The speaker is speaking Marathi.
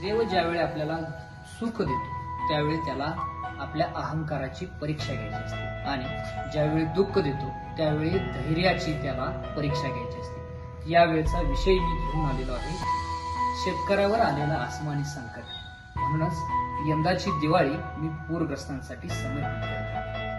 देव ज्यावेळी आपल्याला सुख देतो त्यावेळी त्याला आपल्या अहंकाराची परीक्षा घ्यायची असते. आणि ज्यावेळी दुःख देतो त्यावेळी धैर्याची त्याला परीक्षा घ्यायची असते. यावेळचा विषय मी घेऊन आलेलो आहे. शेतकऱ्यावर आलेलं आसमानी संकट. म्हणूनच यंदाची दिवाळी मी पूरग्रस्तांसाठी समर्पित करतो